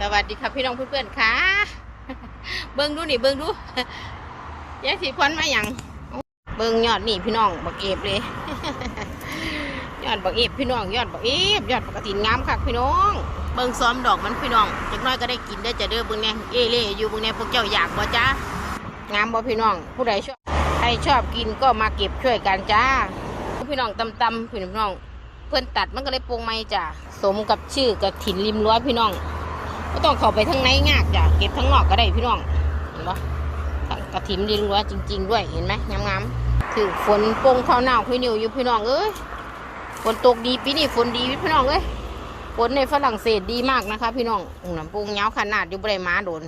สวัสดีครับพี่น้องเพื่อนๆค่ะ เบิ้งดูนี่เบิ้งดูยายสีพรมาอย่างเบิ้งยอดนี่พี่น้องบักเอฟเลย ยอดบักเอฟพี่น้องยอดบักเอฟยอดปกติงามคักพี่น้อง เบิ้งซ้อมดอกมันพี่น้องจักน้อยก็ได้กินได้จะเด้อเบิ้งเนี่ยเอเล่อยู่เบิ้งเนี่ยพวกเจ้าอยากบ่จ้างามบ่พี่น้อง ผู้ใดชอบใครชอบกินก็มาเก็บช่วยกันจ้าพี่น้องตำๆพี่น้อง เพื่อนตัดมันก็เลยโปรงไม่จ้ะสมกับชื่อกระถินริมรั้วพี่น้อง ไม่ต้องเข้าไปทั้งในงากจ้ะเก็บทั้งนอกก็ได้พี่น้องเห็นปะกระถินริมรั้วจริง ๆ ด้วยเห็นไหมงามๆถือฝนโปรงเข้าหนาวพี่นิวอยู่พี่น้องเอ้ยฝนตกดีปีนี้ฝนดีพี่น้องเอ้ยฝนในฝรั่งเศสดีมากนะคะ พี่น้องอุ้งน้ำโปรงเงาขนาดอยู่บริมาโดน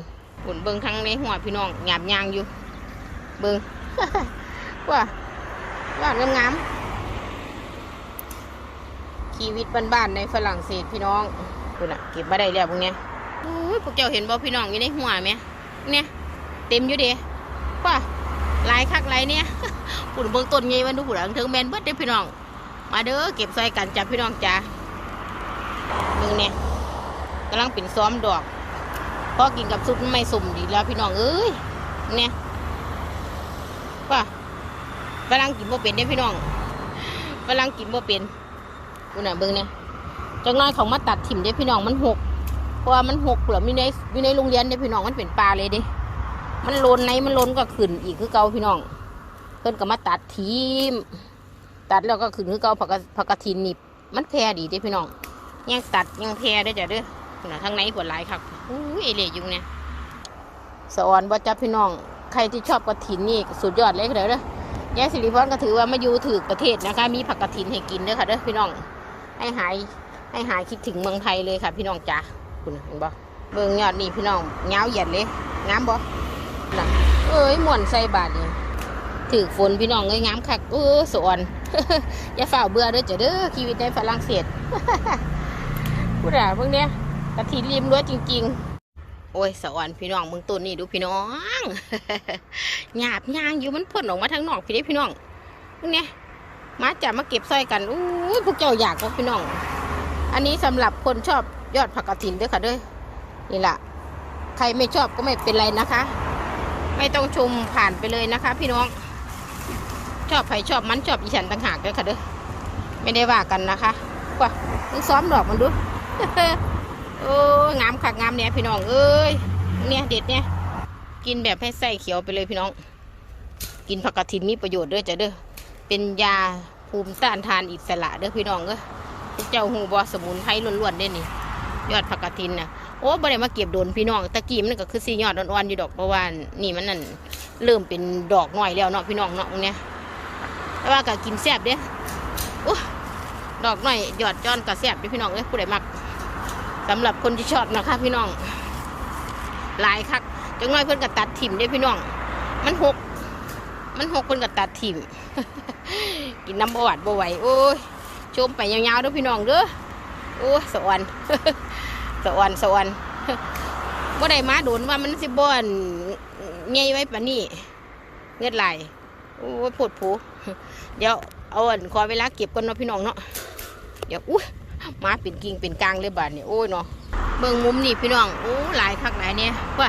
ฝนเบิ้งทั้งในหัวพี่น้องหยาบยางอยู่ เบิ้งว่าว่างามๆชีวิตบ้านๆในฝรั่งเศสพี่น้องคุณอะเก็บมาได้แล้วพวกเนี้ย พวกเจ้าเห็นบ่พี่น้องอยู่ในหัวไหมเนี่ย เต็มอยู่เด้ว่าหลายคักลายเนี่ยปุ่นเบิ่งต้นไงมันดูปุ่นอังเทิงแมนเบิดเด้พี่น้อง มาเด้อเก็บใส่กันจ้ะพี่น้องจ้ะมึงเนี่ยกำลังเป็นซ้อมดอกพอกินกับซุปไม่สุ่มดีแล้วพี่น้องเอ้ยเนี่ยว่าฝรั่งกินบ่เป็นเด้พี่น้องฝรั่งกินบ่เป็นกูน่ะเบิ่งเนี่ยจังน้อยเขามาตัดถิ่มเด้พี่น้องมันหก พราะมันหกเปลือมีในมีในโรงเรียนเด้พี่น้องมันเป็นปลาเลยเด้ มันโลนในมันโลนก็ขึ้นอีกคือเก่าพี่น้องเพิ่นก็มาตัดทีม ตัดแล้วก็ขึ้นคือเก่าผักกะผักกระถินนี่มันแพร่ดีเด้พี่น้องยังตัดยังแพร่ได้จ้ะเด้อนะทั้งในปวดหลายครับอู้ยเอเล่ยุงเนี่ยสอนว่าจ้าพี่น้องใครที่ชอบกระถินนี่สุดยอดเลยเด้อเด้อยายสิริพรก็ถือว่ามาอยู่ถือประเทศนะคะ มีผักกระถินให้กินเด้อค่ะเด้อพี่น้องให้หายให้หายคิดถึงเมืองไทยเลยค่ะ พี่น้องจ้า คุณเห็นบ่เบิ่งยอดนี่พี่น้องเงาเหยียดเลยงามบ่นะเอ้ยม่วนใส่บาทนี่ถือฝนพี่น้องเอ้ยงามคักเออสวนอย่าฝ่าเบื่อเด้อจ้ะเด้อชีวิตในฝรั่งเศสพูดอะเพิ่งเนี้ยกะถิริมรั้วจริง ๆ โอ้ยสวรรค์พี่น้องมึงต้นนี่ดูพี่น้องหยาบยางอยู่มันพ่นออกมาทางนอกพี่เด้พี่น้องพวกเนี้ยมาจับมาเก็บสร้อยกันอู้พวกเจ้าอยากก็พี่น้อง อันนี้สำหรับคนชอบ ยอดผักกระถินด้วยค่ะเด้วยนี่แหละใครไม่ชอบก็ไม่เป็นไรนะคะ ไม่ต้องชมผ่านไปเลยนะคะ พี่น้อง ชอบใครชอบมันชอบอีฉันต่างหากด้วยค่ะเด้อไม่ได้ว่ากันนะคะว่ามึงซ้อมดอกมันดูโอ้ยงามคักงามเนี่ยพี่น้องเอ้ยเนี่ยเด็ดเนี่ยกินแบบให้ไส้เขียวไปเลยพี่น้อง กินผักกระถินมีประโยชน์ด้วยจ้ะเด้อเป็นยาภูมิต้านทานอิสระเด้อพี่น้องเอ้ยเจ้าหูบอสมุนไพรล้วนๆเด้นี่ ยอดผักกาดทินนะโอ้บ่ได้มาเก็บโดนพี่น้องตะกี้มันก็คือสียอดอ่อนๆอยู่ดอกเพราะว่านี่มันนั่นเริ่มเป็นดอกน้อยแล้วเนาะพี่น้องเนาะตรงเนี้ยแต่ว่าก็กินแซ่บเด้โอ้ดอกน้อยยอดจอนก็แซ่บเด้พี่น้องเอ้ยผู้ใดมักสำหรับคนที่ชอบนะคะพี่น้อง หลายคักจังน้อยเพิ่นก็ตัดถิ่มเด้พี่น้อง มันหกมันหกเพิ่นก็ตัดถิ่มกินน้ำบวานบไหวโอ้ยชมไปยาวๆเด้อพี่น้องเด้อ โอ้สวรรค์สวรรค์สวรรค์บ่ได้มาโดนว่ามันสิบ่อนใหญ่ไว้ปานนี้เงือดไหลโอ้ยโพดผูเดี๋ยวเอาอันขอเวลาเก็บก่อนเนาะพี่น้องเนาะเดี๋ยวอุ้ยมาเป็นกิ่งเป็นกลางเลยบาดนี่โอ้ยเนาะเบิ่งมุมนี่พี่น้องโอ้หลายคักหลายเนี่ยว่า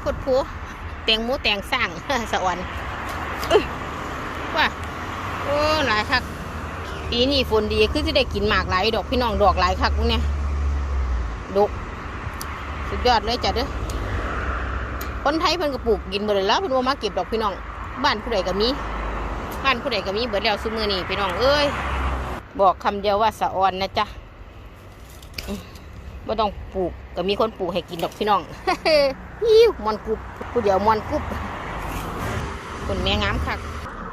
โพดผูแตงหมูแตงสร้างสวรรค์ว่าโอ้หลายคัก ปีนี้ฝนดีคือจะได้กินหมากหลายดอกพี่น้องดอกหลายคักพวกเนี้ยดกสุดยอดเลยจ้ะเด้อคนไทยเพิ่นก็ปลูกกินหมดเลยแล้วเพิ่นว่ามาเก็บดอกพี่น้อง บ้านผู้ใดก็มีบ้านผู้ใดก็มีเบิดแล้วซุมือนี่พี่น้องเอ้ยบอกคำเดียวว่าสะออนนะจ๊ะอืมบ่ต้องปลูกก็มีคนปลูกให้กินดอกพี่น้องฮิวมอนกุบผู้เดียวมอนกุบคนแม่งามคัก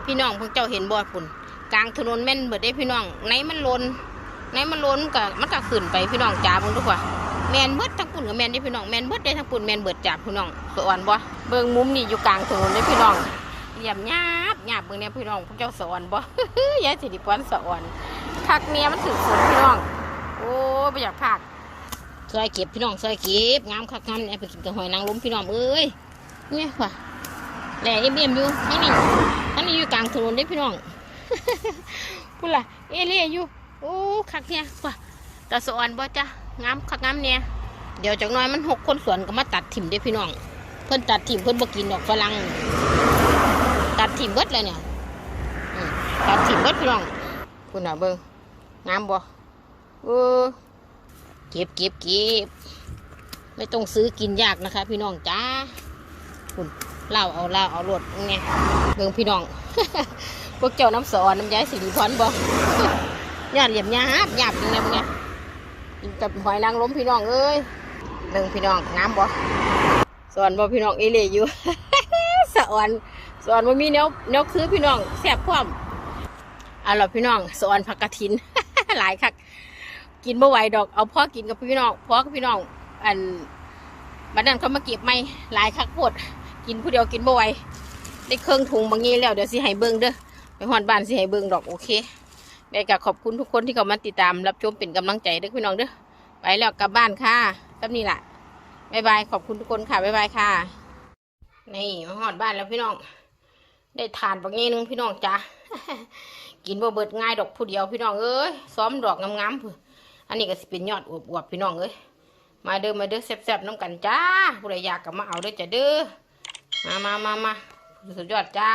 พี่น้องพวกเจ้าเห็นบ่ปุ่น กลางถนนแม่นเบิดได้พี่น้องไหนมันลนไหนมันลนก็มันก็ขึ้นไปพี่น้องจ้าเบิ่งดูกว่าแมนเบิดทั้งปุ่นกับแมนได้พี่น้องแมนเบิดได้ทั้งปุ่นแมนเบิดจ้าพี่น้องสอนบ่เบิ่งมุมนี่อยู่กลางถนนได้พี่น้องเหยียบหยาบหยาบเบิ่งเนี่ยพี่น้องพวกเจ้าสอนบ่ยายสิริพรสอนคักเมียมันถึงฝนพี่น้อง โอ้ยบ่อยากพากซอยเก็บพี่น้องซอยเก็บงามคักงามเนี่ยไปกินกับหอยนางรมพี่น้องเอ้ยเนี่ยว่ะแหล่เอี่ยมๆอยู่นี่นี่อันนี้อยู่กลางถนนได้พี่น้อง พูดล่ะเอเลี่ยอยู่โอ้คักเนี่ยว่ะตาสอนบ่จ้ะงามคักงามเนี่ยเดี๋ยวจากน้อยมันหกคนสวนก็มาตัดถิ่มได้พี่น้อง เพิ่นตัดถิ่มเพิ่นบ่กินดอกฝรั่งตัดถิ่มเบิดเลยเนี่ยตัดถิ่มเบิดพี่น้องคุณน่ะเบิ่งงามบ่เออเก็บเก็บเก็บไม่ต้องซื้อกินยากนะคะ พี่น้องจ้าคุณเล่าเอาเล่าเอารวดไงเบิ่งพี่น้อง พวกเจ้าน้ำสอนน้ำยายสิริพรบ่ยอดเหลี่ยมหยาบหยาบจริงนะมึงเนี่ยกินกับหอยนางรมพี่น้องเอ้ยเบิ่งพี่น้องงามบ่สอนบ่พี่น้องเอเล่อยู่สอนสอนว่ามีแนวแนวคือพี่น้องแซ่บพร้อมเอาล่ะพี่น้องสอนผักกระถิน หลายคักกินบ่ไหวดอกเอาพ่อกินกับพี่น้องพ่อกับพี่น้องอันบัดนั้นเขามาเก็บไม่หลายคักโพดกินผู้เดียวกินบ่ไหวได้เครื่องถุงบางงี้แล้วเดี๋ยวสิให้เบิ่งเด้อ ไปฮอดบ้านสิให้เบิ่งดอกโอเคแม่ก็ขอบคุณทุกคนที่เข้ามาติดตามรับชมเป็นกำลังใจเด้อพี่น้องเด้อไปแล้วกลับบ้านค่ะตับนี้ล่ะบายบายขอบคุณทุกคนค่ะบายบายค่ะนี่มาหอดบ้านแล้วพี่น้อง ได้ทานบางงี้นึงพี่น้องจ้ากินบ่เบิดง่ายดอกผู้เดียวพี่น้องเอ้ยซ้อมดอกงามๆพุ่นอันนี้ก็สิเป็นยอดอวบๆพี่น้องเอ้ยมาเด้อมาเด้อแซ่บๆน้ำกันจ้าผู้ใดอยากก็มาเอาเด้อจ้าเด้อมามามามาสุดยอดจ้า